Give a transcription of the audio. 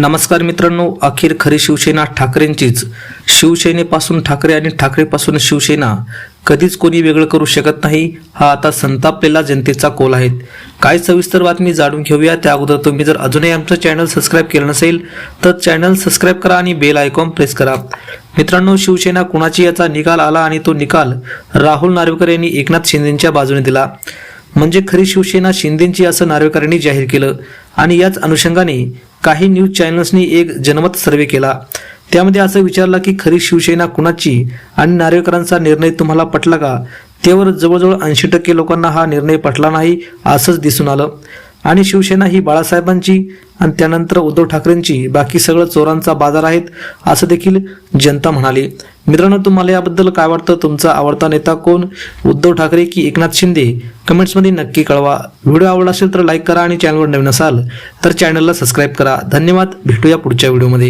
नमस्कार मित्रांनो अखेर खरी शिवसेना ठाकरेंचीच. शिवसेनेपासून ठाकरे आणि ठाकरेपासून शिवसेना कधीच कोणी वेगळं करू शकत नाही हा आता संतापलेला जनतेचा कोल आहे. काय सविस्तर बातमी जाणून घेऊया. त्या अगोदर तुम्ही जर अजूनही आमचं चॅनल सबस्क्राईब केलं नसेल तर चॅनल सबस्क्राईब करा आणि बेल आयकॉन प्रेस करा. मित्रांनो शिवसेना कुणाची याचा निकाल आला आणि तो निकाल राहुल नार्वेकर यांनी एकनाथ शिंदेच्या बाजूने दिला. म्हणजे खरी शिवसेना शिंदेची असं नार्वेकरांनी जाहीर केलं. आणि याच अनुषंगाने काही न्यूज चॅनल्सनी एक जनमत सर्वे केला. त्यामध्ये असं विचारलं की खरी शिवसेना कुणाची आणि नार्वेकरांचा निर्णय तुम्हाला पटला का? त्यावर जवळजवळ ऐंशी टक्के लोकांना हा निर्णय पटला नाही असंच दिसून आलं. आणि शिवसेना ही बाळासाहेबांची आणि त्यानंतर उद्धव ठाकरेंची. बाकी सगळं चोरांचा बाजार आहेत असं देखील जनता म्हणाली. मित्रांनो तुम्हाला याबद्दल काय वाटतं? तुमचा आवडता नेता कोण? उद्धव ठाकरे की एकनाथ शिंदे? कमेंट्समध्ये नक्की कळवा. व्हिडिओ आवडला असेल तर लाईक करा आणि चॅनलवर नवीन असाल तर चॅनलला सबस्क्राईब करा. धन्यवाद. भेटूया पुढच्या व्हिडिओमध्ये.